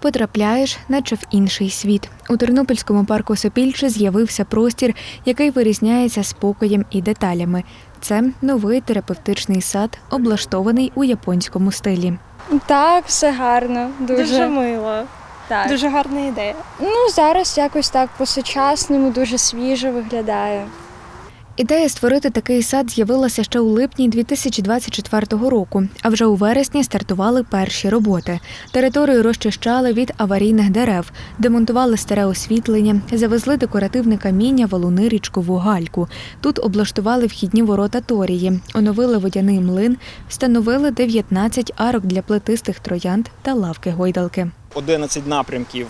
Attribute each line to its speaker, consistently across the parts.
Speaker 1: Потрапляєш, наче в інший світ. У Тернопільському парку Сопільче з'явився простір, який вирізняється спокоєм і деталями. Це новий терапевтичний сад, облаштований у японському стилі.
Speaker 2: Так, все гарно. Дуже,
Speaker 3: Дуже мило.
Speaker 2: так.
Speaker 3: Дуже гарна ідея.
Speaker 2: Ну, зараз якось так по-сучасному, дуже свіжо виглядає.
Speaker 1: Ідея створити такий сад з'явилася ще у липні 2024 року, а вже у вересні стартували перші роботи. Територію розчищали від аварійних дерев, демонтували старе освітлення, завезли декоративне каміння, валуни, річкову гальку. Тут облаштували вхідні ворота торії, оновили водяний млин, встановили 19 арок для плетистих троянд та лавки гойдалки.
Speaker 4: 11 напрямків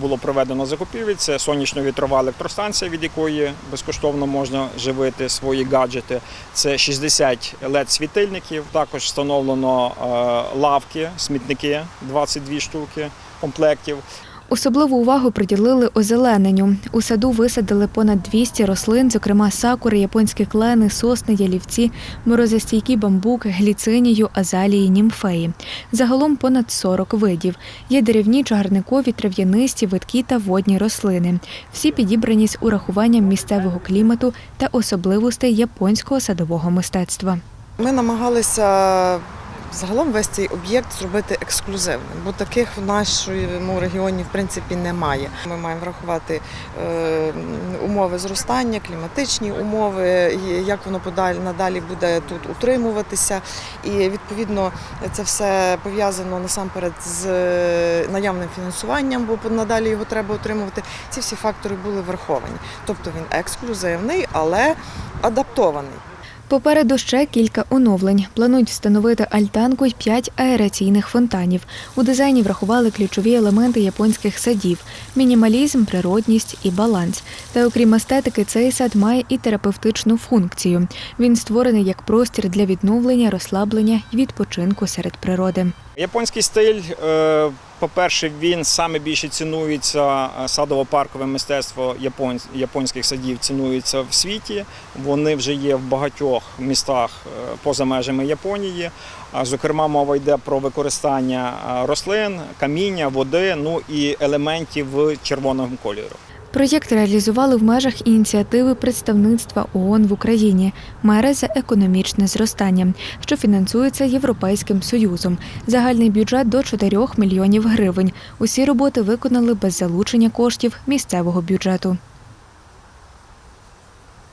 Speaker 4: було проведено закупівель. Це сонячно-вітрова електростанція, від якої безкоштовно можна живити свої гаджети. Це 60 LED-світильників. Також встановлено е, лавки, смітники, 22 штуки комплектів.
Speaker 1: Особливу увагу приділили озелененню. У саду висадили понад 200 рослин, зокрема сакури, японські клени, сосни, ялівці, морозостійкий бамбук, гліцинію, азалії, німфеї. Загалом понад 40 видів. Є деревні, чагарникові, трав'янисті, видкі та водні рослини. Всі підібрані з урахуванням місцевого клімату та особливостей японського садового мистецтва.
Speaker 5: Ми намагалися загалом весь цей об'єкт зробити ексклюзивним, бо таких в нашому регіоні в принципі немає. Ми маємо врахувати е, умови зростання, кліматичні умови, як воно подалі надалі буде тут утримуватися. І відповідно це все пов'язано насамперед з наявним фінансуванням, бо надалі його треба утримувати. Ці всі фактори були враховані. Тобто він ексклюзивний, але адаптований.
Speaker 1: Попереду ще кілька оновлень. Планують встановити альтанку й п'ять аераційних фонтанів. У дизайні врахували ключові елементи японських садів: мінімалізм, природність і баланс. Та окрім естетики, цей сад має і терапевтичну функцію. Він створений як простір для відновлення, розслаблення і відпочинку серед природи.
Speaker 4: Японський стиль, е, по-перше, він саме більше цінується е, садово-паркове мистецтво япон- японських садів цінується в світі. Вони вже є в багатьох містах е, поза межами Японії. Зокрема, мова йде про використання е, рослин, каміння, води, ну і елементів червоного кольору.
Speaker 1: Проєкт реалізували в межах ініціативи представництва ООН в Україні Мери за економічне зростання, що фінансується Європейським Союзом. Загальний бюджет до 4 мільйонів гривень. Усі роботи виконали без залучення коштів місцевого бюджету.